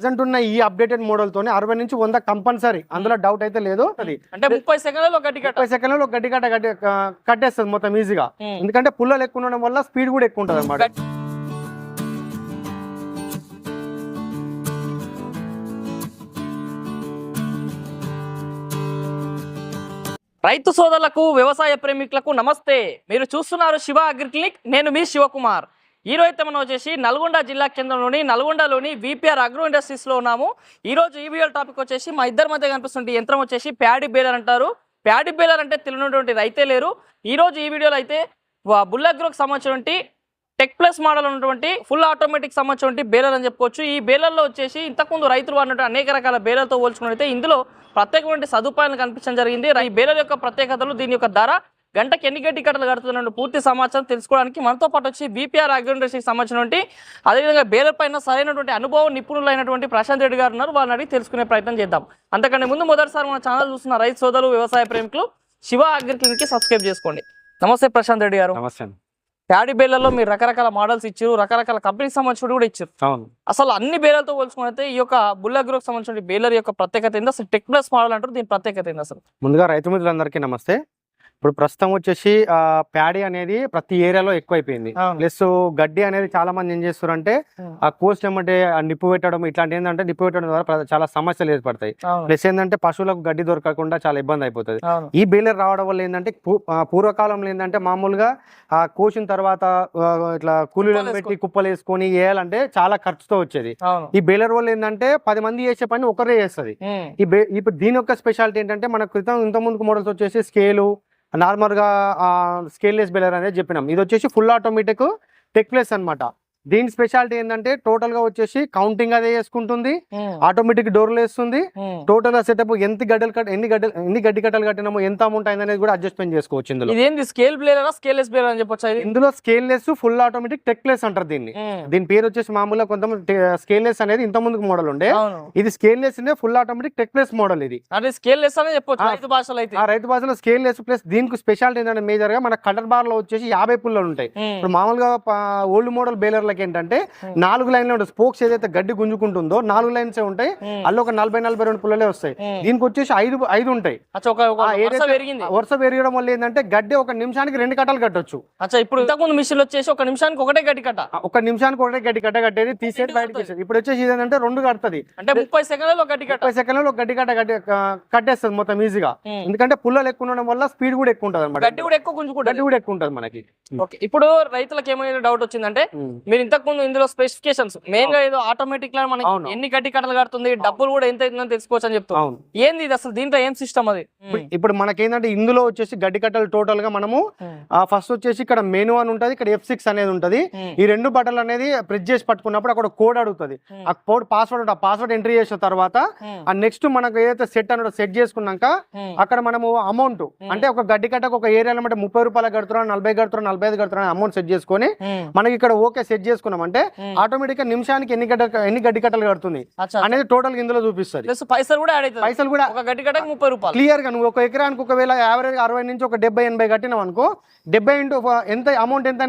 Present ఉన్న ఈ updated model తోనే అరవై నుంచి వంద కంపల్సరీ. అందులో డౌట్ అయితే లేదు. అది అంటే ముప్పై సెకండ్లలో ముప్పై సెకండ్లలో గడ్డి కట్ట గడ్డి కట్టేస్తుంది మొత్తం ఈజీగా. ఎందుకంటే పుల్లలు ఎక్కువ ఉండడం వల్ల స్పీడ్ కూడా ఎక్కువ ఉంటుంది అనమాట రైతు సోదరులకు వ్యవసాయ ప్రేమికులకు నమస్తే. మీరు చూస్తున్నారు శివ అగ్రి క్లినిక్. నేను మీ శివకుమార్. ఈ మనం వచ్చేసి నల్గొండ జిల్లా కేంద్రంలోని నల్గొండలోని విపిఆర్ అగ్రో ఇండస్ట్రీస్లో ఉన్నాము. ఈ రోజు టాపిక్ వచ్చేసి మా ఇద్దరి మధ్య కనిపిస్తుంది యంత్రం వచ్చేసి ప్యాడీ బేలర్ అంటారు. ప్యాడీ బేలర్ అంటే తెలియనటువంటి రైతే లేరు. ఈరోజు ఈ వీడియోలో అయితే వా- బుల్ అగ్రోకి సంబంధించినటువంటి టెక్ ప్లస్ మోడల్ ఉన్నటువంటి ఫుల్ ఆటోమేటిక్ సంబంధించినటువంటి బేలర్ అని చెప్పుకోవచ్చు. ఈ బేలర్లో వచ్చేసి ఇంతకుముందు రైతులు వాడినటువంటి అనేక రకాల బేలర్తో పోల్చుకున్నట్లయితే ఇందులో ప్రత్యేకమైన సదుపాయాలు కనిపించడం జరిగింది. ఈ బేలర్ యొక్క ప్రత్యేకతలు దీని యొక్క ధర గంటకి ఎన్ని గడ్డి కట్టలు కడుతున్న పూర్తి సమాచారం తెలుసుకోవడానికి మనతో పాటు వచ్చి బీపీఆర్ అగ్రోండస్ట్రీకి సంబంధించినటువంటి అదేవిధంగా బేలర్ పైన సరైనటువంటి అనుభవం నిపుణులైనటువంటి ప్రశాంత్ రెడ్డి గారు ఉన్నారు. వాళ్ళని అడిగి తెలుసుకునే ప్రయత్నం చేద్దాం. అంతకంటే ముందు మొదటిసారి మన ఛానల్ చూస్తున్న రైతు సోదరులు వ్యవసాయ ప్రేమికులు శివ అగ్రి క్లినిక్కి సబ్స్క్రైబ్ చేసుకోండి. నమస్తే ప్రశాంత్ రెడ్డి గారు. నమస్తే ప్యాడీ బేలర్లో మీరు రకరకాల మోడల్స్ ఇచ్చారు రకరకాల కంపెనీకి సంబంధించి కూడా ఇచ్చారు. అవును. అసలు అన్ని బేలర్తో పోల్చుకుంటే ఈ యొక్క బుల్లగ్రోకి సంబంధించిన బేలర్ యొక్క ప్రత్యేకత ఏంది? అసలు టెక్ ప్లస్ మోడల్ అంటారు దీని ప్రత్యేకత ఏంది అసలు? ముందుగా రైతు మిత్రులందరికీ నమస్తే. ఇప్పుడు ప్రస్తుతం వచ్చేసి ఆ, ప్యాడీ అనేది ప్రతి ఏరియాలో ఎక్కువైపోయింది. ప్లస్ గడ్డి అనేది చాలా మంది ఏం చేస్తారంటే ఆ. కోస్ట్ ఏమంటే ఆ నిప్పు పెట్టడం ఇట్లాంటి ఏంటంటే నిప్పు పెట్టడం ద్వారా చాలా సమస్యలు ఏర్పడతాయి. ప్లస్ ఏంటంటే పశువులకు గడ్డి దొరకకుండా చాలా ఇబ్బంది అయిపోతుంది. ఈ బేలర్ రావడం వల్ల ఏంటంటే పూర్వకాలంలో ఏంటంటే మామూలుగా ఆ కోసిన తర్వాత ఇట్లా కూలీలను పెట్టి కుప్పలు వేసుకొని వేయాలంటే చాలా ఖర్చుతో వచ్చేది. ఈ బేలర్ వల్ల ఏంటంటే పది మంది చేసే పని ఒకరే చేస్తుంది. ఈ ఇప్పుడు దీని యొక్క స్పెషాలిటీ ఏంటంటే మన క్రితం ఇంత ముందుకు మోడల్స్ వచ్చేసి స్కేలు నార్మల్గా స్కేల్లెస్ బెలర్ అనేది చెప్పినాం. ఇది వచ్చేసి ఫుల్ ఆటోమేటిక్ టెక్ ప్లేస్ అనమాట దీని స్పెషాలిటీ ఏంటంటే టోటల్గా వచ్చేసి కౌంటింగ్ అదే చేసుకుంటుంది. ఆటోమేటిక్ డోర్లు వేస్తుంది. టోటల్గా సెటప్ ఎంత గడ్డలు కట్ ఎన్ని గడ్డలు ఎన్ని గడ్డి కట్టలు కట్టినామో ఎంత అమౌంట్ అయింది అనేది కూడా అడ్జస్ట్మెంట్ చేసుకోవచ్చు ఇందులో స్కేల్ బ్లేలరా స్కేల్లెస్ అని చెప్పొచ్చా ఇది ఇందులో scaleless full automatic tech plus అంటారు దీన్ని. దీని పేరు వచ్చేసి మామూలుగా కొంతమంది స్కేల్లెస్ అనేది ఇంత ముందుకు మోడల్ ఉండే ఇది scaleless full automatic tech plus model ఇది అంటే స్కేల్లెస్ అనే చెప్పొచ్చు. రైతు భాషలో అయితే ఆ రైతు భాషలో స్కేల్ లెస్ ప్లస్ దీనికి స్పెషాలిటీ ఏంటంటే మేజర్గా మన కలర్ బార్లో వచ్చేసి యాభై పుల్లలు ఉంటాయి. ఇప్పుడు మామూలుగా ఓల్డ్ మోడల్ బేలర్లకి ఏంటంటే నాలుగు లైన్లు ఉంటాయి. స్పోక్స్ ఏదైతే గడ్డి గుంజుకుంటుందో నాలుగు లైన్స్ ఉంటాయి. అందులో ఒక నలభై నలభై రెండు పుల్లలే వస్తాయి. దీనికి వచ్చేసి ఐదు ఐదు ఉంటాయి. వరుస పెరగడం వల్ల ఏంటంటే గడ్డి ఒక నిమిషానికి రెండు కట్టలు కట్టొచ్చు. అచ్చా ఇప్పుడు ఇంతకుముందు మిషన్ వచ్చేసి ఒక నిమిషానికి ఒకటే గట్టి కట్ట. ఒక నిమిషానికి ఒకటే గడ్డి కట్ట కట్టేది తీసేది బయటకి ఇప్పుడు వచ్చేసి ఇదేంటంటే రెండు కడుతుంది. అంటే ముప్పై సెకండ్లలో గట్టి కట్ట. ముప్పై సెకండ్లలో గడ్డి కట్ట గడ్డి కట్టేస్తుంది మొత్తం ఈజీగా. ఎందుకంటే పుల్లలు ఎక్కువ ఉండడం వల్ల స్పీడ్ కూడా ఎక్కువ ఉంటుంది అనమాట గడ్డి కూడా ఎక్కువ గుంజుకుంటుంది. గడ్డి కూడా ఎక్కువ ఉంటుంది మనకి. ఇప్పుడు రైతులకు ఏమైనా డౌట్ వచ్చిందంటే. మీరు ఇంతకు ముందు ఇందులో స్పెసిఫికేషన్స్ మెయిన్గా ఏదో ఆటోమేటిక్ లా మనకి. ఎన్ని గట్టి కట్టలు కడుతుంది డబ్బులు కూడా ఎంత అవుతుందని తెలుసుకోవచ్చు అని చెప్తాం. ఏంది ఇది అసలు? దీంట్లో ఏం సిస్టమ్ అది? ఇప్పుడు- మనకేంటంటే ఇందులో వచ్చేసి గడ్డి కట్టలు టోటల్గా మనము ఫస్ట్ వచ్చేసి ఇక్కడ మెనూ అని ఉంటది ఇక్కడ ఎఫ్ సిక్స్ అనేది ఉంటది. ఈ రెండు బట్టలు అనేది ప్రెస్ చేసి పట్టుకున్నప్పుడు అక్కడ కోడ్ అడుగుతుంది. ఆ కోడ్ పాస్వర్డ్ ఉంటుంది ఆ పాస్వర్డ్ ఎంట్రీ చేసిన తర్వాత ఆ నెక్స్ట్ మనకు ఏదైతే సెట్ అనేది సెట్ చేసుకున్నాక అక్కడ మనము అమౌంట్ అంటే ఒక గడ్డి కట్టకు ఒక ఏరియాలో అంటే ముప్పై రూపాయలు కడుతున్నా నలభై కడుతున్నా నలభై ఐదు కడుతున్నా అమౌంట్ సెట్ చేసుకొని మనకి ఇక్కడ ఓకే సెట్ చేసుకున్నాం అంటే ఆటోమేటిక్గా నిమిషానికి ఎన్ని గడ్డ ఎన్ని గడ్డి కట్టలు కడుతుంది అనేది టోటల్ ఇందులో చూపిస్తుంది. పైసలు కూడా పైసలు కూడా ఒక గట్టి కట్టకు ముప్పై రూపాయలు. క్లియర్గా నువ్వు ఒక ఎకరానికి ఒకవేళ యావరేజ్ అరవై నుంచి ఒక డెబ్బై ఎనభై కట్టినావు అనుకో డెబ్బై ఇంటూ ఎంత అమౌంట్ ఎంత.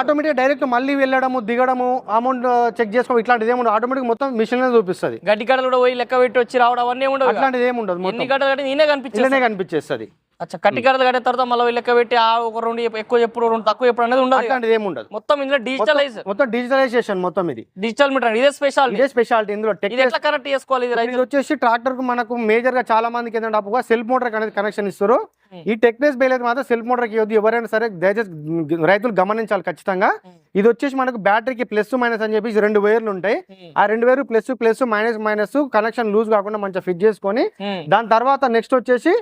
ఆటోమేటిక్ డైరెక్ట్ మళ్ళీ వెళ్ళడము దిగడము అమౌంట్ చెక్ చేసుకోవడం ఇట్లాంటిది ఏముండదు ఆటోమేటిక్ మొత్తం మిషన్ చూపిస్తుంది. గడ్డి కట్టలు కూడా పోయి లెక్క పెట్టి వచ్చి రావడం అవన్నీ ఇక. అట్లాంటిది ఏముండదు మొత్తం. కనిపించేస్తుంది. అచ్చా కట్టి కట్టలు కట్టిన తర్వాత మళ్ళీ లెక్క పెట్టి ఆ ఒక రెండు చెప్పు- ఎక్కువ ఎప్పుడు రెండు తక్కువ ఎప్పుడు అనేది ఉండదు. అట్లాంటిది ఏముండదు. మొత్తం ఇందులో డిజిటలైజ్ మొత్తం డిజిటలైజేషన్ మొత్తం ఇది. డిజిటల్ మీటర్ ఇదే స్పెషల్ ఇదే స్పెషాలిటీ ఇందులో. టెక్ ఇది ఎట్లా కరెక్ట్ చేసుకోవాలి ఇది వచ్చేసి ట్రాక్టర్కు మనకు మేజర్గా చాలా మందికి ఏంటంటే అప్పుగా సెల్ఫ్ మోటార్ అనేది కనెక్షన్ ఇస్తారు. Hmm. ఈ టెక్నెస్ బేలేదు మాత్రం సెల్ఫ్ మోటార్కి ఎవరైనా సరే దయచేసి రైతులు గమనించాలి ఖచ్చితంగా. Hmm. ఇది వచ్చేసి మనకు బ్యాటరీకి ప్లస్ మైనస్ అని చెప్పేసి రెండు వైర్లు ఉంటాయి. ఆ రెండు వేరు plus plus minus minus connection loose కాకుండా మంచిగా ఫిట్ చేసుకొని దాని తర్వాత నెక్స్ట్ వచ్చేసి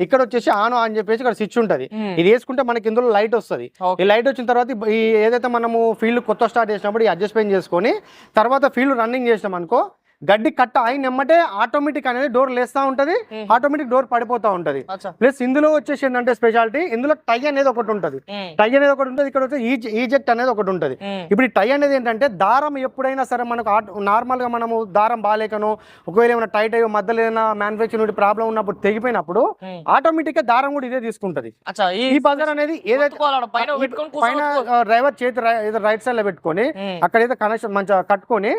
ఇక్కడ వచ్చేసి ఆన్ అని చెప్పేసి ఇక్కడ స్విచ్ ఉంటది. ఇది వేసుకుంటే మనకి ఇందులో లైట్ వస్తుంది. ఈ లైట్ వచ్చిన తర్వాత ఈ ఏదైతే మనము ఫీల్డ్ కొత్త స్టార్ట్ చేసినప్పుడు ఈ అడ్జస్ట్మెంట్ చేసుకొని తర్వాత ఫీల్డ్ రన్నింగ్ చేసినాం అనుకో గడ్డి కట్ట అయిన ఎమ్మటే ఆటోమేటిక్ అనేది డోర్ లేస్తా ఉంటది. ఆటోమేటిక్ డోర్ పడిపోతా ఉంటది. ప్లస్ ఇందులో వచ్చేసి ఏంటంటే స్పెషాలిటీ ఇందులో టై అనేది ఒకటి ఉంటది. టై అనేది ఒకటి ఉంటుంది. ఇక్కడ వచ్చి ఈజ్ ఈజెక్ట్ అనేది ఒకటి ఉంటుంది. ఇప్పుడు ఈ టై అనేది ఏంటంటే దారం ఎప్పుడైనా సరే మనకు నార్మల్గా మనము దారం బాగాలేకనో ఒకవేళ ఏమైనా టైట్ అయ్యో మధ్యలో ఏదైనా మ్యానుఫ్యాక్చరింగ్ ప్రాబ్లం ఉన్నప్పుడు తెగిపోయినప్పుడు. ఆటోమేటిక్గా దారం కూడా ఇదే తీసుకుంటది. ఈ బజార్ అనేది ఏదైతే పైన. డ్రైవర్ చేతి రైట్ సైడ్లో పెట్టుకొని అక్కడ ఏదో కనెక్షన్ మంచిగా కట్టుకొని.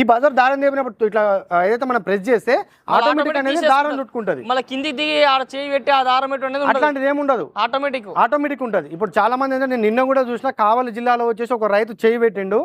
ఈ బజార్ దారం తెప్పినప్పుడు ఇట్లా ఏదైతే మనం ప్రెస్ చేస్తే ఆటోమేటిక్ అనేది. దారం చుట్టుకుంటది. మళ్ళీ కింది దిగి ఆడ చేయి పెట్టి ఆ దారం అనేది అట్లాంటిది ఏముండదు ఆటోమేటిక్ ఆటోమేటిక్ ఉంటది. ఇప్పుడు చాలా మంది ఏంటంటే నేను నిన్న కూడా చూసిన కావలి జిల్లాలో వచ్చేసి ఒక రైతు చేయి పెట్టిండు.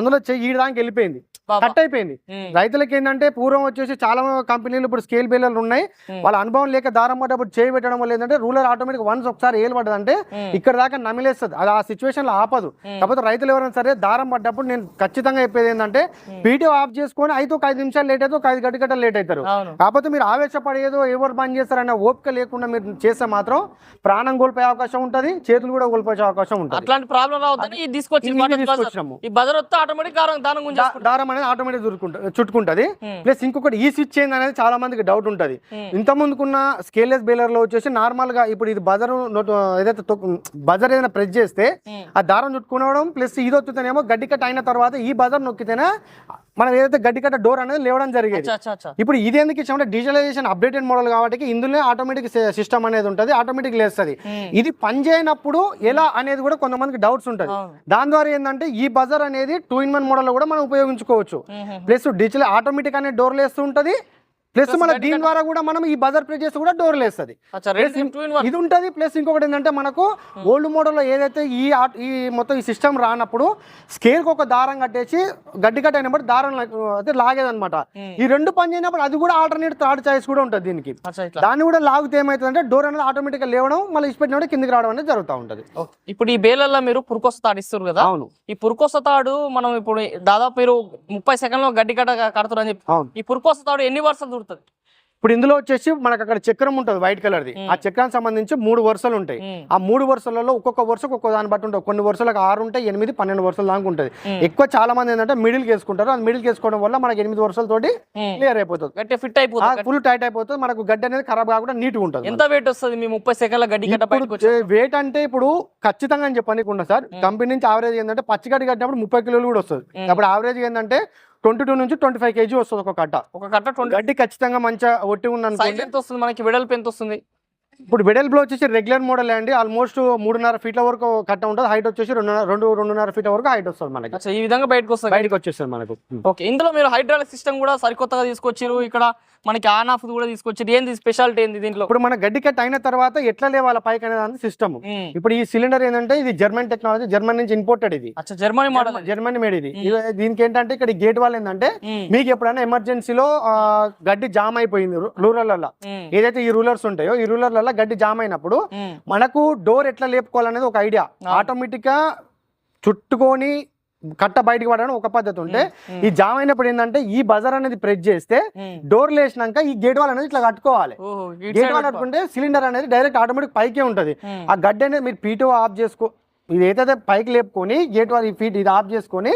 అందులో చెయ్యి దానికి వెళ్ళిపోయింది. కట్ అయిపోయింది. రైతులకి ఏంటంటే పూర్వం వచ్చేసి చాలా కంపెనీలు ఇప్పుడు స్కేల్ బేలర్లు ఉన్నాయి. వాళ్ళ అనుభవం లేక దారం పడ్డప్పుడు చేయి పెట్టడం వల్ల ఏంటంటే రూలర్ ఆటోమేటిక్ వన్స్ ఒకసారి ఏలు పడ్డదంటే ఇక్కడ దాకా నమిలేస్తుంది. అది ఆ సిచ్యువేషన్లో ఆపదు. కాకపోతే రైతులు ఎవరైనా సరే దారం పడ్డప్పుడు నేను ఖచ్చితంగా చెప్పేది ఏంటంటే. పీటీ ఆఫ్ చేసుకొని అయితే ఒక ఐదు నిమిషాలు లేట్ అయితే ఒక ఐదు గంట గంటలు లేట్ అవుతారు. కాకపోతే మీరు ఆవేశపడి ఏదో ఎవరు బంద్ చేస్తారనే ఓపిక లేకుండా మీరు చేస్తే మాత్రం ప్రాణం కోల్పోయే అవకాశం ఉంటది చేతులు కూడా కోల్పోయే అవకాశం ఉంటుంది. అట్లాంటి ప్రాబ్లం రావద్దని తీసుకొచ్చినాము. ఈ ఆటోమేటిక్ దారం అనేది ఆటోమేటిక్ చుట్టుకుంటది. ప్లస్ ఇంకొకటి ఈ స్విచ్ ఏంది అనేది చాలా మందికి డౌట్ ఉంటది. ఇంత ముందుకున్న స్కేలెస్ బేలర్లో వచ్చేసి నార్మల్గా ఇప్పుడు ఇది బజర్ ఏదైతే బజర్ ఏదైనా ప్రెస్ చేస్తే ఆ దారం చుట్టుకోవడం ప్లస్ ఇది వచ్చుతేనేమో గడ్డి కట్ట అయిన తర్వాత ఈ బజర్ నొక్కితేనే మనం ఏదైతే గడ్డి కట్ట డోర్ అనేది లేవడం జరిగేది. ఇప్పుడు ఇది ఎందుకు ఇచ్చామంటే డిజిటలైజేషన్ అప్డేటెడ్ మోడల్ కాబట్టి ఇందులో ఆటోమేటిక్ సిస్టమ్ అనేది ఉంటుంది ఆటోమేటిక్ లేస్తుంది. ఉమ్, ఇది పని చేయనప్పుడు ఎలా అనేది కూడా కొంతమందికి డౌట్స్ ఉంటుంది. దాని ద్వారా ఏంటంటే ఈ బజర్ అనేది టూ ఇన్ వన్ మోడల్ కూడా మనం ఉపయోగించుకోవచ్చు. ప్లస్ డిజిటల్ ఆటోమేటిక్ అనే డోర్ లేస్తూ ఉంటుంది. ప్లస్ మన దీని ద్వారా కూడా మనం ఈ బజర్ ప్రెస్ చేస్తే కూడా డోర్ లేస్తుంది ఇది ఉంటుంది ప్లస్ ఇంకొకటి ఏంటంటే మనకు ఓల్డ్ మోడల్లో ఏదైతే ఈ ఈ మొత్తం ఈ సిస్టమ్ రానప్పుడు స్కేల్కి ఒక దారం కట్టేసి గడ్డి కట్ అయినప్పుడు దారం లా- అయితే లాగేదన్నమాట. ఉమ్, ఈ రెండు పని చేయనప్పుడు అది కూడా ఆల్టర్నేట్ థర్డ్ చాయిస్ కూడా ఉంటుంది దీనికి. దాన్ని కూడా లాగితే ఏమవుతుందంటే డోర్ అనేది ఆటోమేటిక్గా లేవడం మళ్ళీ ఇచ్చిపెట్టినప్పుడు కిందికి రావడం అనేది జరుగుతూ ఉంటుంది. ఇప్పుడు ఈ బేలల్లో మీరు పురుకొస్త తాడు ఇస్తారు కదా? అవును. ఈ పురుకొస్త తాడు మనం ఇప్పుడు దాదాపు మీరు ముప్పై సెకండ్లో గడ్డి కట్ట కడతారు అని చెప్పి ఈ పురుకొస్త తాడు ఎన్ని వరుసలు దొరుకుతుంది ఇప్పుడు ఇందులో వచ్చేసి మనకు అక్కడ చక్రం ఉంటుంది వైట్ కలర్ది. ఆ చక్రానికి సంబంధించి మూడు వరుసలు ఉంటాయి. ఆ మూడు వరుసలలో ఒక్కొక్క వరుసకు ఒక్కొక్క దాన్ని బట్టి ఉంటుంది కొన్ని వరుసలకు ఆరు ఉంటాయి ఎనిమిది పన్నెండు వరుసల దాకా ఉంటుంది. ఎక్కువ చాలా మంది ఏంటంటే మిడిల్ వేసుకుంటారు. అది మిడిల్ వేసుకోవడం వల్ల మనకి ఎనిమిది వరుసలతోటి. క్లియర్ అయిపోతుంది. ఫిట్ అయిపోతుంది. ఫుల్ టైట్ అయిపోతుంది. మనకు గడ్డి అనేది ఖరాబ్ కాకుండా నీట్గా ఉంటుంది ఎంత వెయిట్ వస్తుంది? మీ ముప్పై సెకండ్ల గడ్డి వెయిట్ అంటే ఇప్పుడు ఖచ్చితంగా అని చెప్పనీకుండా సార్. కంపెనీ నుంచి ఆవరేజ్ ఏంటంటే పచ్చిగడ్డి కట్టినప్పుడు ముప్పై కిలోలు కూడా వస్తుంది. అప్పుడు ఆవరేజ్ ఏంటంటే ట్వంటీ టూ నుంచి ట్వంటీ ఫైవ్ కేజీ వస్తుంది ఒక కట్ట. ఒక కట్ట ట్వంటీ గడ్డి ఖచ్చితంగా మంచిగా ఒట్టి అనుకోండి ఎంత వస్తుంది? మనకి వెడల్పు ఎంత వస్తుంది? ఇప్పుడు వెడల్పులో వచ్చేసి రెగ్యులర్ మోడల్ అండి. ఆల్మోస్ట్ మూడున్నర ఫీట్ల వరకు కట్ట ఉంటుంది. హైట్ వచ్చేసి రెండు రెండు రెండున్నర ఫీట్ల వరకు హైట్ వస్తుంది మనకి. ఈ విధంగా బయటకు వస్తుంది. బయటకు వచ్చేస్తుంది మనకు. ఓకే ఇందులో మీరు హైడ్రాలిక్ సిస్టమ్ కూడా సరికొత్తగా తీసుకొచ్చారు ఇక్కడ మనకి ఆన్ ఆఫ్ కూడా తీసుకొచ్చారు ఏంది స్పెషాలిటీ ఏంది దీంట్లో? ఇప్పుడు మన గడ్డి కట్ అయిన తర్వాత ఎట్లా లేవాల పైకి అనేది సిస్టమ్. ఇప్పుడు ఈ సిలిండర్ ఏంటంటే ఇది జర్మన్ టెక్నాలజీ జర్మన్ నుంచి ఇంపోర్టెడ్ ఇది. జర్మనీ మోడల్ జర్మనీ మేడ్ ఇది. దీనికి ఏంటంటే ఇక్కడ గేట్ వాళ్ళు ఏంటంటే మీకు ఎప్పుడైనా ఎమర్జెన్సీలో గడ్డి జామ్ అయిపోయింది రూరల్ ఏదైతే ఈ రూలర్స్ ఉంటాయో ఈ రూలర్లలో గడ్డి జామ్ అయినప్పుడు మనకు డోర్ ఎట్లా లేపుకోవాలనేది ఒక ఐడియా. ఆటోమేటిక్గా చుట్టుకొని కట్ట బయటికి పడడం ఒక పద్ధతి ఉంటే ఈ జామ్ అయినప్పుడు ఏంటంటే ఈ బజర్ అనేది ప్రెస్ చేస్తే డోర్ లేసినాక ఈ గేట్ వాల్ అనేది ఇట్లా కట్టుకోవాలి. గేట్ వాల్ కట్టుకుంటే సిలిండర్ అనేది డైరెక్ట్ ఆటోమేటిక్ పైకే ఉంటది. ఆ గడ్డి అనేది మీరు పీటో ఆఫ్ చేసుకో ఇది ఏదైతే పైకి లేపుకొని గేట్ వాల్ ఈ ఫీట్ ఇది ఆఫ్ చేసుకొని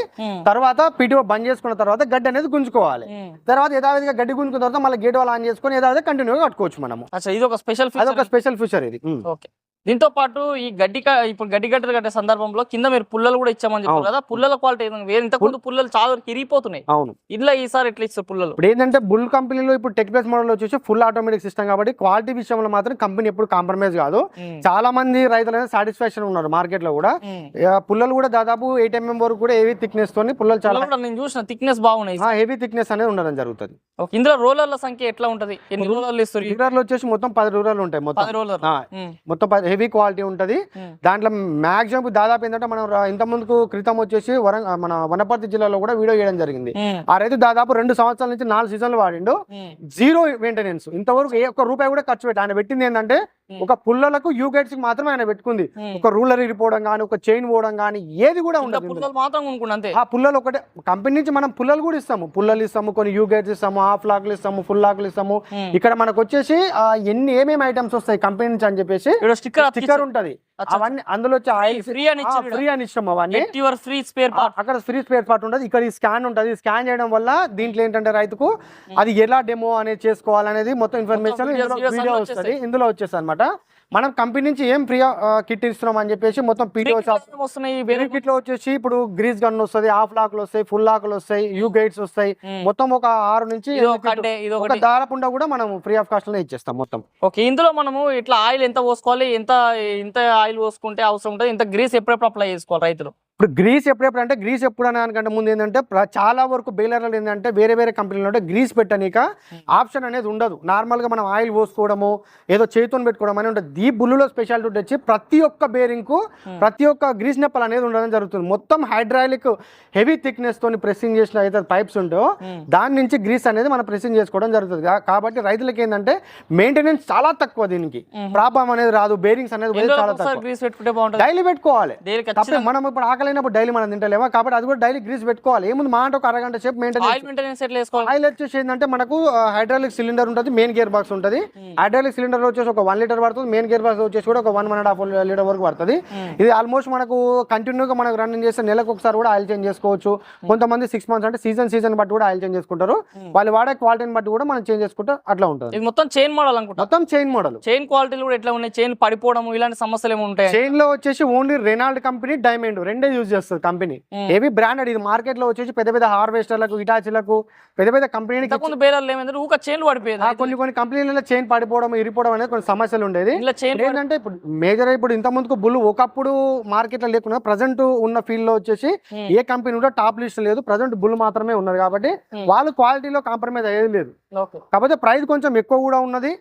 తర్వాత పీటీఓ బంద్ చేసుకున్న తర్వాత గడ్డి అనేది గుంజుకోవాలి. తర్వాత యథావిధిగా గడ్డి గుంజుకున్న తర్వాత మళ్ళీ గేట్ వాల్ ఆన్ చేసుకొని యథావిధిగా కంటిన్యూగా కట్టుకోవచ్చు మనము. ఇది ఒక స్పెషల్ అదొక స్పెషల్ ఫీచర్ ఇది. ఓకే. దీంతో పాటు ఈ గడ్డి ఇప్పుడు గడ్డి గడ్డలు కట్టే సందర్భంలో కింద మీరు పుల్లలు కూడా ఇచ్చామని చెప్పారు. కదా పుల్లల క్వాలిటీ వేరే ఇంతకుముందు పుల్లలు చాలా వరకు ఇరిగిపోతున్నాయి. అవును. ఇట్లా ఈసారి ఎట్లా ఇస్తారు పుల్లలు? ఇప్పుడు ఏంటంటే బుల్ కంపెనీలో ఇప్పుడు టెక్ ప్లస్ మోడల్ వచ్చేసి ఫుల్ ఆటోమేటిక్ సిస్టమ్ కాబట్టి క్వాలిటీ విషయంలో మాత్రం కంపెనీ ఎప్పుడు కాంప్రమైజ్ కాదు. చాలా మంది రైతులు సాటిస్ఫాక్షన్ ఉన్నారు మార్కెట్లో కూడా పుల్లలు కూడా దాదాపు ఎయిట్ ఎంఎం వరకు కూడా హెవీ థిక్నెస్ తోని పుల్లలు చాలా నేను చూసిన థిక్నెస్ బాగున్నాయి. హెవీ థిక్నెస్ అనేది ఉండడం జరుగుతుంది. ఇందులో రోలర్ల సంఖ్య ఎట్లా ఉంటది? ఎన్ని రోలర్లు ఇస్తారు? ఈ రూరల్ వచ్చేసి మొత్తం పది రూరల్ ఉంటాయి మొత్తం. మొత్తం హెవీ క్వాలిటీ ఉంటది. దాంట్లో మాక్సిమం దాదాపు ఏంటంటే మనం ఇంత ముందుకు క్రితం వచ్చేసి వరం మన వనపర్తి జిల్లాలో కూడా వీడియో చేయడం జరిగింది. ఆ రైతు దాదాపు రెండు సంవత్సరాల నుంచి నాలుగు సీజన్లు వాడిండు. Zero maintenance. ఇంతవరకు ఏ ఒక్క రూపాయి కూడా ఖర్చు పెట్టి ఆయన పెట్టింది ఏంటంటే. ఒక పుల్లలకు యూ గేట్స్కి మాత్రమే ఆయన పెట్టుకుంది. ఒక రూలర్ ఇరిపోవడం కానీ ఒక చైన్ పోవడం కానీ ఏది కూడా ఉండదు ఆ పుల్లలు ఒకటే కంపెనీ నుంచి మనం పుల్లలు కూడా ఇస్తాము. పుల్లలు ఇస్తాము కొన్ని యూ గేట్స్ ఇస్తాము హాఫ్ లాక్లు ఇస్తాము ఫుల్ లాక్లు ఇస్తాము. ఇక్కడ మనకు వచ్చేసి ఎన్ని ఏమేమి ఐటమ్స్ వస్తాయి కంపెనీ నుంచి అని చెప్పేసి స్టిక్కర్ ఉంటది. అవన్నీ అందులో వచ్చే ఆయిల్ ఫ్రీ అని ఫ్రీ అని ఇష్టం అవన్నీ. యువర్ ఫ్రీ స్పేర్ ఆ, అక్కడ ఫ్రీ స్పేర్ పార్ట్ ఉంటుంది. ఇక్కడ ఈ స్కాన్ ఉంటుంది. స్కాన్ చేయడం వల్ల దీంట్లో ఏంటంటే రైతుకు అది ఎలా డెమో అనేది చేసుకోవాలనేది మొత్తం ఇన్ఫర్మేషన్ వీడియో వస్తుంది. ఇందులో వచ్చేస్తుంది అనమాట మనం కంపెనీ నుంచి ఏం ఫ్రీ కిట్ ఇస్తున్నాం అని చెప్పేసి మొత్తం షాప్ వస్తున్నాయి వేరే కిట్లో వచ్చేసి ఇప్పుడు గ్రీస్ గన్ వస్తుంది హాఫ్ లాక్లు వస్తాయి ఫుల్ లాక్లు వస్తాయి యూ గైడ్స్ వస్తాయి. మ్మ్. మొత్తం ఒక ఆరు నుంచి ఒక దారపుండ కూడా మనం ఫ్రీ ఆఫ్ కాస్ట్లో ఇచ్చేస్తాం మొత్తం. ఓకే ఇందులో మనము ఇట్లా ఆయిల్ ఎంత పోసుకోవాలి ఎంత ఎంత ఆయిల్ పోసుకుంటే అవసరం ఉంటుంది ఇంత గ్రీస్ ఎప్పుడెప్పుడు అప్లై చేసుకోవాలి రైతులు? ఇప్పుడు గ్రీస్ ఎప్పుడెప్పుడు అంటే గ్రీస్ ఎప్పుడు అని అనుకంటే ముందు ఏంటంటే చాలా వరకు బేలర్లు ఏంటంటే వేరే వేరే కంపెనీలో అంటే గ్రీస్ పెట్టనీక ఆప్షన్ అనేది ఉండదు. నార్మల్గా మనం ఆయిల్ పోసుకోవడము ఏదో చేతితో పెట్టుకోవడం అని ఉంటుంది. ఈ బుల్లులో స్పెషాలిటీ వచ్చి ప్రతి ఒక్క బేరింగ్కు ప్రతి ఒక్క గ్రీస్ నెప్పల్ అనేది ఉండడం జరుగుతుంది. మొత్తం హైడ్రాలిక్ హెవీ థిక్నెస్ తోని ప్రెస్సింగ్ చేసిన అయితే పైప్స్ ఉంటాయో. దాని నుంచి గ్రీస్ అనేది మనం ప్రెస్సింగ్ చేసుకోవడం జరుగుతుంది. కాబట్టి రైతులకి ఏంటంటే మెయింటెనెన్స్ చాలా తక్కువ దీనికి. ప్రాబ్లం అనేది రాదు బేరింగ్స్ అనేది చాలా తక్కువ. డైలీ పెట్టుకోవాలి. మనం ఇప్పుడు ఆకలినప్పుడు డైలీ మనం తింటలేమా కాబట్టి అది కూడా డైలీ గ్రీస్ పెట్టుకోవాలి. ఏముంది? మా అంటే ఒక అరగంట సేపు ఆయిల్ మెయింటెనెన్స్ వచ్చేసి ఏంటంటే మనకు హైడ్రాలిక్ సిలిండర్ ఉంటుంది మెయిన్ గేర్ బాక్స్ ఉంటుంది హైడ్రాలిక్ సిలిండర్ వచ్చేసి ఒక వన్ లీటర్ పడుతుంది మెయిన్ గేర్ బాక్స్ వచ్చేసి కూడా ఒక one one and half litre వరకు పడుతుంది. మ్మ్. ఇది ఆల్మోస్ట్ మనకు కంటిన్యూగా మనకు రన్నింగ్ చేస్తే నెలకు ఒకసారి కూడా ఆయిల్ చేంజ్ చేసుకోవచ్చు. కొంతమంది సిక్స్ మంత్స్ అంటే సీజన్ సీజన్ బట్టి కూడా ఆయిల్ చేంజ్ చేసుకుంటారు. వాళ్ళు వాడే క్వాలిటీని బట్టి కూడా మనం చేంజ్ చేసుకుంటే అట్లా ఉంటుంది. ఇది మొత్తం చైన్ మోడల్ అనుకుంటా? మొత్తం చైన్ మోడల్ చైన్ క్వాలిటీలు కూడా ఎట్లా ఉన్నాయి? చైన్ పడిపోవడం ఇలాంటి సమస్యలు ఏమి ఉంటాయి? చైన్లో వచ్చేసి ఓన్లీ రెనాల్డ్ కంపెనీ డైమండ్ రెండే యూజ్ చేస్తుంది కంపెనీ. ఏవి బ్రాండెడ్ ఇది మార్కెట్లో వచ్చేసి పెద్ద పెద్ద హార్వెస్టర్లకు ఇటాచీలకు పెద్ద పెద్ద ఆ కొన్ని కొన్ని కంపెనీలలో చైన్ పడిపోవడం ఇరిపోవడం అనేది కొన్ని సమస్యలు ఉండేది ఏంటంటే ఇప్పుడు మేజర్ ఇప్పుడు ఇంత ముందుకు బుల్ ఒకప్పుడు మార్కెట్లో లేకుండా ప్రజెంట్ ఉన్న ఫీల్డ్లో వచ్చేసి. ఏ కంపెనీ కూడా టాప్ లిస్ట్ లేదు ప్రజెంట్ బుల్ మాత్రమే ఉన్నారు కాబట్టి. వాళ్ళు క్వాలిటీలో కాంప్రమైజ్ అయ్యేది లేదు కాకపోతే ప్రైస్ కొంచెం ఎక్కువ కూడా ఉన్నది.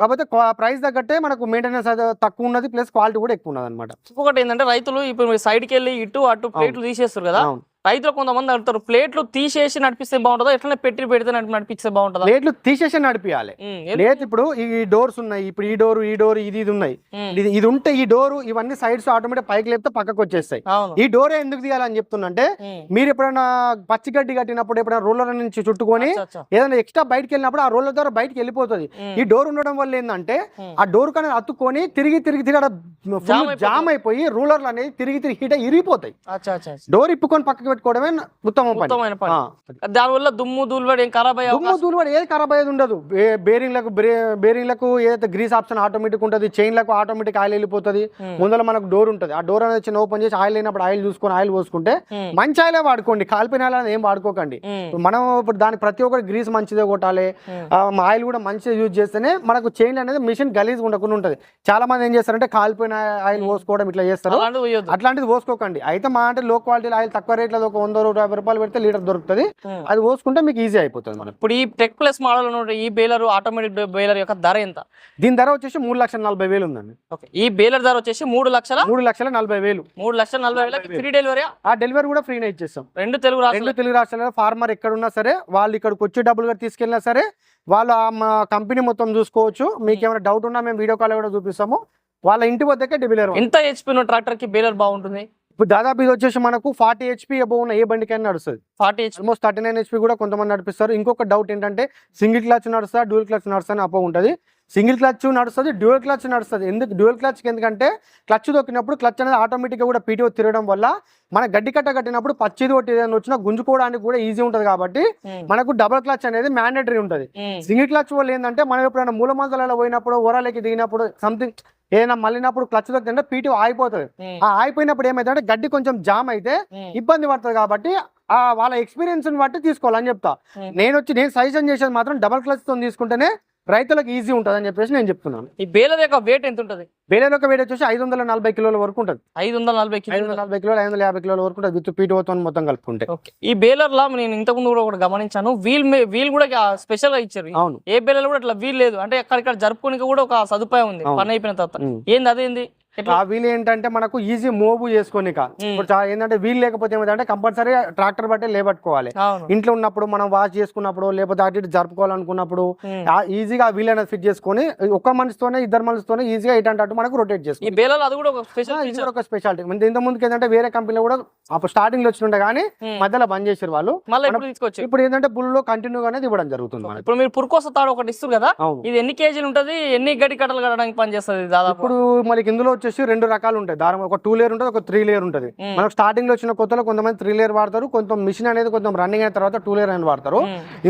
కాకపోతే ప్రైస్ తగ్గట్టే మనకు మెయింటెనెన్స్ తక్కువ ఉన్నది ప్లస్ క్వాలిటీ కూడా ఎక్కువ ఉన్నది అనమాట ఇంకొకటి ఏంటంటే రైతులు ఇప్పుడు సైడ్కి వెళ్ళి ఇటు అటు ప్లేట్లు తీసేస్తారు కదా? రైతులు కొంతమంది అడుగుతారు ప్లేట్లు తీసేసి నడిపిస్తే బాగుంటుందా? ఎట్లనే పెట్టి పెడితే నడిపి- నడిపిస్తే బాగుంటుందా? ప్లేట్లు తీసేసి నడిపియాలి? లేదు ఇప్పుడు ఈ డోర్స్ ఉన్నాయి ఇప్పుడు ఈ డోర్ ఈ డోర్ ఇది ఇది ఉన్నాయి. ఇది ఇది ఉంటే ఈ డోర్ ఇవన్నీ సైడ్స్ ఆటోమేటిక్ పైకి లేపితే పక్కకు వచ్చేస్తాయి. ఈ డోరే ఎందుకు తీయాలని చెప్తున్నంటే ఉమ్, మీరు ఎప్పుడైనా పచ్చిగడ్డి కట్టినప్పుడు ఎప్పుడైనా రోలర్ నుంచి చుట్టుకొని. ఏదైనా ఎక్స్ట్రా బయటకు వెళ్ళినప్పుడు ఆ రోలర్ ద్వారా బయటకి వెళ్ళిపోతుంది. ఈ డోర్ ఉండడం వల్ల ఏంటంటే ఆ డోర్ కనేది అతుక్కొని తిరిగి తిరిగి తిరిగి. జామ్ అయిపోయి రూలర్లు అనేది తిరిగి తిరిగి హీట్ ఇరిగిపోతాయి. డోర్ ఇప్పుకొని పక్కకి పెట్టుకోవడమే ఉత్తమ ఉత్తమమైన పని. దానివల్ల దుమ్ము దూలుబడి ఏం ఖరాబ్ అయ్యే దుమ్ము కూడా ఏది ఖరాబ్ అయ్యేది ఉండదు. బేరింగ్లకు బ్రే- బేరింగ్లకు ఏదైతే గ్రీస్ ఆప్షన్ ఆటోమేటిక్ ఉంటుంది చైన్లకు ఆటోమేటిక్ ఆయిల్ వెళ్ళిపోతుంది. Hmm. ముందర మనకు డోర్ ఉంటుంది. ఆ డోర్ అనేది చిన్న ఓపెన్ చేసి ఆయిల్ అయినప్పుడు ఆయిల్ చూసుకొని ఆయిల్ పోసుకుంటే ఉమ్, మంచి ఆయిలే వాడుకోండి. కాల్పిన ఆయిల్ అనేది ఏం వాడుకోకండి. ఇప్పుడు మనం ఇప్పుడు దాని ప్రతి ఒక్కటి గ్రీస్ మంచిదే కొట్టాలి. ఆయిల్ కూడా మంచిగా యూజ్ చేస్తేనే మనకు చైన్ అనేది మిషన్ గలీజ్ ఉండకుండా ఉంటుంది. చాలా మంది ఏం చేస్తారంటే కాలిపోయిన ఆయిల్ పోసుకోవడం ఇట్లా చేస్తారు. అట్లాంటిది పోసుకోకండి. అయితే మా అంటే లో క్వాలిటీ ఆయిల్ తక్కువ రేట్లో ఒక వంద నూట యాభై రూపాయలు పెడితే లీటర్ దొరుకుతుంది. అది పోసుకుంటే మీకు ఈజీ అయిపోతుంది మనకు. ఇప్పుడు ఈ టెక్ ప్లస్ మోడల్ ఉన్న ఈ బేలర్ ఆటోమేటిక్ బేలర్ యొక్క ధర ఎంత? దీని ధర వచ్చేసి మూడు లక్షల నలభై వేలు ఉందండి. ఓకే. ఈ బేలర్ ధర వచ్చేసి మూడు లక్షల మూడు లక్షల నలభై వేలు. మూడు లక్షల నలభై వేలకి ఫ్రీ డెలివరీ ఆ? డెలివరీ కూడా ఫ్రీనే ఇచ్చేస్తాం. రెండు తెలుగు రెండు రాష్ట్రాలు తెలుగు రాష్ట్రాలలో ఫార్మర్ ఎక్కడున్నా సరే వాళ్ళు ఇక్కడికి వచ్చి డబ్బులుగా తీసుకెళ్ళినా సరే వాళ్ళు ఆ మా కంపెనీ మొత్తం చూసుకోవచ్చు. మీకు ఏమైనా డౌట్ ఉన్నా మేము వీడియో కాల్ కూడా చూపిస్తాము. వాళ్ళ ఇంటి వద్దకే డెలివరీ ఎంత హెచ్పి ఉన్న ట్రాక్టర్కి బేలర్ బాగుంటుంది? ఇప్పుడు దాదాపు ఇది వచ్చేసి మనకు ఫార్టీ హెచ్పి అబౌవ్ ఉన్న ఏ బండికైనా నడుస్తుంది. Forty HP almost thirty nine HP కూడా కొంతమంది నడిపిస్తారు. ఇంకొక డౌట్ ఏంటంటే సింగిల్ క్లచ్ నడుస్తా డ్యూయల్ క్లచ్ నడుస్తా అని అపో ఉంటుంది. సింగిల్ క్లచ్ నడుస్తుంది డ్యూయల్ క్లచ్ నడుస్తుంది. ఎందుకు? డ్యూయల్ క్లచ్ ఎందుకంటే క్లచ్ దొక్కినప్పుడు క్లచ్ అనేది ఆటోమేటిక్గా కూడా పీటీఓ తిరగడం వల్ల మన గడ్డి కట్ట కట్టినప్పుడు పచ్చిది ఒకటి ఏదైనా వచ్చినా గుంజుకోవడానికి కూడా ఈజీ ఉంటుంది కాబట్టి మనకు డబుల్ క్లచ్ అనేది మ్యాండేటరీ ఉంటుంది. సింగిల్ క్లచ్ వల్ల ఏంటంటే మనం ఎప్పుడైనా మూల మందలలో పోయినప్పుడు ఓరాలకి దిగినప్పుడు సంథింగ్ ఏదైనా మళ్ళినప్పుడు క్లచ్ దొరికితే పీటీఓ ఆగిపోతుంది. ఆ ఆగిపోయినప్పుడు ఏమైందంటే గడ్డి కొంచెం జామ్ అయితే ఇబ్బంది పడుతుంది కాబట్టి ఆ వాళ్ళ ఎక్స్పీరియన్స్ బట్టి తీసుకోవాలని చెప్తా. నేను వచ్చి నేను సజెషన్ చేసేది మాత్రం డబల్ క్లచ్తో తీసుకుంటేనే రైతులకు ఈజీ ఉంటుంది అని చెప్పేసి నేను చెప్తున్నాను. ఈ బేలర్ యొక్క వెయిట్ ఎంత ఉంటుంది వేరే ఒక వేడి వచ్చేసి ఐదు వందల నలభై కిలోల వరకు ఉంటుంది. ఐదు వందల నలభై ఐదు వందల నలభై కిలోలు ఐదు వందల యాభై కిలోల వరకు ఉంటుంది విత్ పీటీఓతో మొత్తం కలుపుకుంటే. ఈ బేలర్ లా నేను ఇంతకుముందు కూడా ఒకటి గమనించాను. వీల్ వీల్ కూడా స్పెషల్గా ఇచ్చారు. అవును. ఏ బేలర్ కూడా అట్లా వీల్ లేదు. అంటే అక్కడిక్కడ జరుపుకోనికి కూడా ఒక సదుపాయం ఉంది. పని అయిపోయిన తర్వాత. ఏంది అదేంది? ఆ వీల్ ఏంటంటే మనకు ఈజీ మూవ్ చేసుకోనిక ఇప్పుడు ఏంటంటే వీల్ లేకపోతే ఏమిటంటే కంపల్సరీ ట్రాక్టర్ బట్టే లేబట్టుకోవాలి ఇంట్లో ఉన్నప్పుడు మనం వాష్ చేసుకున్నప్పుడు లేకపోతే అటు ఇటు జరుపుకోవాలనుకున్నప్పుడు ఈజీగా వీల్ అనేది ఫిట్ చేసుకొని ఒక్క మనిషితోనే ఇద్దరు మనిషితోనే ఈజీగా ఇటు మనకు రొటేట్ చేసుకోవాలి. బేలర్ అది కూడా ఒక ఒక స్పెషాలిటీ ఇంత ముందుకు ఏంటంటే వేరే కంపెనీలో కూడా అప్పుడు స్టార్టింగ్లో వచ్చిండే కానీ మధ్యలో బంద్ చేసారు వాళ్ళు. మళ్ళీ ఇప్పుడు ఏంటంటే బుల్లో కంటిన్యూ అనేది ఇవ్వడం జరుగుతుంది ఇప్పుడు మీరు పురుకోస తాడు ఒకటి ఇస్తారు కదా ఇది ఎన్ని కేజీలు ఉంటది ఎన్ని గడ్డి కట్టలు కట్టడానికి పని చేస్తుంది దాదాపు ఇప్పుడు మనకి ఇందులో వచ్చేసి రెండు రకాలు ఉంటాయి. దారం ఒక టూ లేయర్ ఉంటుంది ఒక త్రీ లేయర్ ఉంటుంది. మనకు స్టార్టింగ్లో వచ్చిన కొత్తలో కొంతమంది త్రీ లేయర్ వాడతారు కొంత మిషన్ అనేది కొంచెం రన్నింగ్ అయిన తర్వాత టూ లేయర్ అని వాడతారు.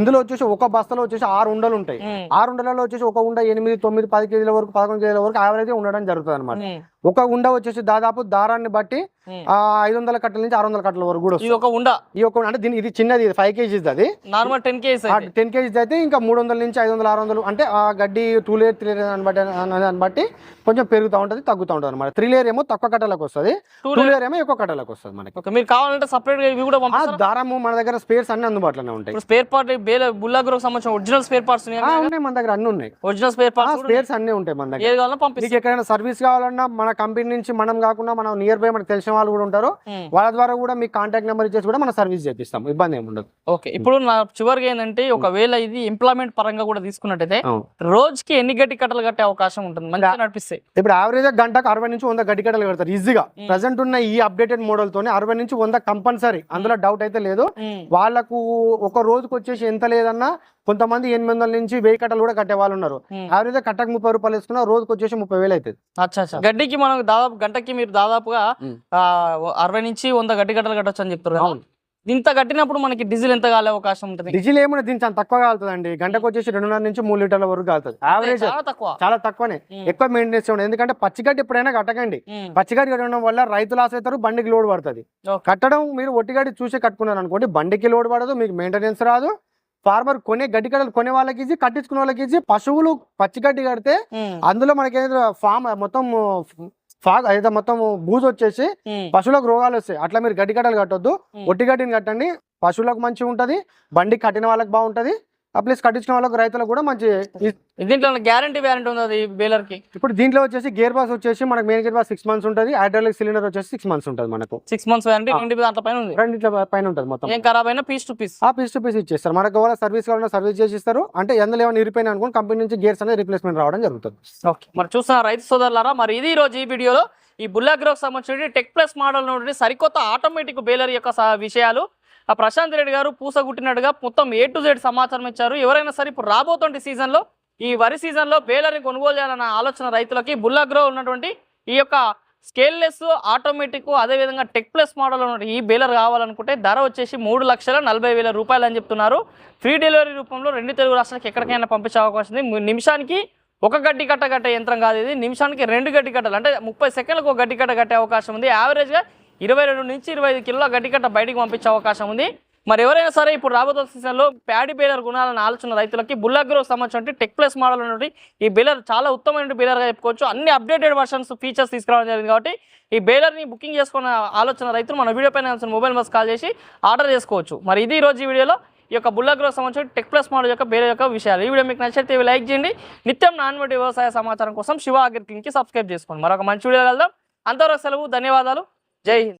ఇందులో వచ్చేసి ఒక బస్తాలో వచ్చేసి ఆరు ఉండలు ఉంటాయి. ఆరు ఉండలలో వచ్చేసి ఒక ఉండ ఎనిమిది తొమ్మిది పది కేజీల వరకు పదకొండు కేజీల వరకు యావరేజ్ ఉండడం జరుగుతుంది అనమాట ఒక ఉండ వచ్చేసి దాదాపు దారాన్ని బట్టి. ఆ ఐదు వందల కట్టల నుంచి ఆరు వందల కట్టల వరకు కూడా ఇది ఒక ఉండ? ఈ ఒక అంటే దీని ఇది చిన్నది ఫైవ్ కేజీస్ అది. Normal ten kgs ten kgs అయితే ఇంకా మూడు వందల నుంచి ఐదు వందల ఆరు వందలు అంటే ఆ గడ్డి టూ లేయర్ త్రీ లేయర్ దాన్ని బట్టి దాన్ని బట్టి కొంచెం పెరుగుతూ ఉంటుంది తగ్గుతూ ఉంటుంది అనమాట త్రీ లేయర్ ఏమో తక్కువ కట్టలకు వస్తుంది. టూ లేయర్ ఏమో ఎక్కువ కట్టలకు వస్తుంది మనకి. మీరు కావాలంటే సపరేట్గా ఇవి కూడా దారము మన దగ్గర స్పేర్స్ అన్ని అందుబాటులోనే ఉంటాయి. స్పేర్ పార్ట్ బేల బుల్లాగ్రోకి సంబంధించిన ఒరిజినల్ స్పేర్ పార్ట్స్ ఉన్నాయి మన దగ్గర అన్ని ఉన్నాయి. ఒరిజినల్ స్పేర్ పార్ట్స్ స్పేర్స్ అన్ని ఉంటాయి మన దగ్గర. ఎక్కడైనా సర్వీస్ కావాలన్నా మన కంపెనీ నుంచి మనం కాకుండా మనం నియర్ బై మనకు తెలిసిన వాళ్ళు కూడా ఉంటారు. వాళ్ళ ద్వారా కూడా మీకు కాంటాక్ట్ నెంబర్ ఇచ్చేసి కూడా మనం సర్వీస్ చేపిస్తాం. ఇబ్బంది ఏమి ఉండదు. ఓకే ఇప్పుడు నా చివరిగా ఏంటంటే ఒకవేళ ఇది ఎంప్లాయ్మెంట్ పరంగా కూడా తీసుకున్నట్టయితే. రోజుకి ఎన్ని గట్టి కట్టలు కట్టే అవకాశం ఉంటుంది? మంచిగా నడిపిస్తాయి ఇప్పుడు యావరేజ్ గంటకు అరవై నుంచి వంద గడ్డి కట్టలు కడతారు ఈజీగా ప్రజెంట్ ఉన్న ఈ అప్డేటెడ్ మోడల్ తోనే అరవై నుంచి వంద కంపల్సరీ అందులో డౌట్ అయితే లేదు. వాళ్ళకు ఒక రోజుకి వచ్చేసి ఎంత లేదన్నా కొంతమంది ఎనిమిది వందల నుంచి వెయ్యి కట్టలు కూడా కట్టే వాళ్ళు ఉన్నారు. యావరేజ్ కట్టకు ముప్పై రూపాయలు వేసుకున్నా రోజుకి వచ్చేసి ముప్పై వేలు అవుతుంది. గడ్డికి మనం దాదాపు గంటకి మీరు దాదాపుగా అరవై నుంచి వంద గడ్డి కట్టలు కట్టొచ్చు అని చెప్తారు కదా. అవును. ఇంత కట్టినప్పుడు మనకి డీజిల్ ఎంత కాలే అవకాశం ఉంటుంది? డీజిల్ ఏమున్నా దీని చాలా తక్కువ కాలుతుందండి. గంటకు వచ్చేసి రెండున్నర నుంచి మూడు లీటర్ల వరకు కాలుతుంది. యావరేజ్ చాలా తక్కువ. చాలా తక్కువనే. ఎక్కువ మెయింటెనెన్స్ ఉండదు ఎందుకంటే పచ్చిగడ్డి ఎప్పుడైనా కట్టకండి. పచ్చిగడ్డి కట్టడం వల్ల రైతు లాస్ అవుతారు బండికి లోడ్ పడుతుంది. కట్టడం మీరు ఒట్టిగడ్డి చూసి కట్టుకున్నారు అనుకోండి బండికి లోడ్ పడదు మీకు మెయింటెనెన్స్ రాదు. ఫార్మర్ కొనే గడ్డి కట్టలు కొనే వాళ్ళకి ఈజీ కట్టించుకునే వాళ్ళకి ఈజీ పశువులు పచ్చిగడ్డి కడితే. అందులో మనకి ఏదో ఫామ్ మొత్తం ఫాగ్ అయితే మొత్తం బూజు వచ్చేసి. పశువులకు రోగాలు వస్తాయి అట్లా మీరు గడ్డి కట్టలు కట్టొద్దు. ఒట్టి గడ్డిని కట్టండి పశువులకు మంచిగా ఉంటది బండి కట్టిన వాళ్ళకి బాగుంటది ప్లస్ కట్టించిన వాళ్ళకి రైతులకు కూడా మంచి దీంట్లో గ్యారంటీ వ్యారంటీ ఉంది అది బేలర్కి ఇప్పుడు దీంట్లో వచ్చేసి గేర్ బాక్స్ వచ్చేసి మనకి main gear box six months ఉంటుంది హైడ్రాలిక్ సిలిండర్ వచ్చేసి సిక్స్ మంత్స్ ఉంటుంది మనకు. సిక్స్ మంత్స్ వ్యారంటీ ఆ. రెండు దాంట్లో పైన ఉంది? రెండిట్ల పైన ఉంటుంది మొత్తం. ఏం ఖరాబ్ అయినా పీస్ టు పీస్ ఆ పీస్ టు పీస్ ఇచ్చేస్తారు. మనకు ఎవరైనా సర్వీస్ కావాలన్నా సర్వీస్ చేసి ఇస్తారు. అంటే ఎందులో ఏమైనా ఇరిపోయినా అనుకోండి కంపెనీ నుంచి గేర్స్ అనేది రిప్లేస్మెంట్ రావడం జరుగుతుంది. ఓకే మరి చూస్తున్న రైతు సోదరులారా మరి ఇది ఈ రోజు ఈ వీడియోలో ఈ బుల్లాగ్రోకి సంబంధించిన టెక్ ప్లస్ మోడల్ నుండి సరికొత్త ఆటోమేటిక్ బేలర్ యొక్క విషయాలు ఆ ప్రశాంత్ రెడ్డి గారు పూసగుట్టినట్టుగా మొత్తం ఏ టు జెడ్ సమాచారం ఇచ్చారు. ఎవరైనా సరే ఇప్పుడు రాబోతుంటే సీజన్లో ఈ వరి సీజన్లో బేలర్ని కొనుగోలు చేయాలన్న ఆలోచన రైతులకి బుల్లాగ్రో ఉన్నటువంటి ఈ యొక్క స్కేల్లెస్ ఆటోమేటిక్ అదేవిధంగా టెక్ ప్లస్ మోడల్ ఉన్న ఈ బేలర్ కావాలనుకుంటే ధర వచ్చేసి మూడు లక్షల నలభై వేల రూపాయలు అని చెప్తున్నారు. ఫ్రీ డెలివరీ రూపంలో రెండు తెలుగు రాష్ట్రాలకు ఎక్కడికైనా పంపించే అవకాశం ఉంది. నిమిషానికి ఒక గడ్డి కట్ట కట్టే యంత్రం కాదు ఇది. నిమిషానికి రెండు గడ్డి కట్టలు అంటే ముప్పై సెకండ్లకు ఒక గడ్డి కట్ట కట్టే అవకాశం ఉంది. యావరేజ్గా ఇరవై రెండు నుంచి ఇరవై ఐదు కిలోల గడ్డి కట్ట బయటికి పంపించే అవకాశం ఉంది. మరి ఎవరైనా సరే ఇప్పుడు రాబోతున్న సీజన్లో ప్యాడీ బేలర్ గుణాలను ఆలోచన రైతులకి బుల్లాగ్రో సంబంధించిన టెక్ ప్లస్ మోడల్ ఉన్నటువంటి ఈ బేలర్ చాలా ఉత్తమమైన బేలర్గా చెప్పుకోవచ్చు. అన్ని అప్డేటెడ్ వర్షన్స్ ఫీచర్స్ తీసుకురావడం జరిగింది కాబట్టి ఈ బేలర్ని బుకింగ్ చేసుకున్న ఆలోచన రైతులు మన వీడియో పైన మొబైల్ బస్ కాల్ చేసి ఆర్డర్ చేసుకోవచ్చు. మరి ఇది ఈరోజు రోజు ఈ వీడియోలో ఈ యొక్క బుల్లగ్రో సంబంధించిన టెక్ ప్లస్ మోడల్ యొక్క బేలర్ యొక్క విషయాలు. ఈ వీడియో మీకు నచ్చితే ఇవి లైక్ చేయండి. నిత్యం నాన్వటి వ్యవసాయ సమాచారం కోసం శివ అగ్రికింగ్కి సబ్స్క్రైబ్ చేసుకోండి. మరొక మంచి వీడియో వెళ్దాం అంతవరకు సెలవు ధన్యవాదాలు. جے ہند۔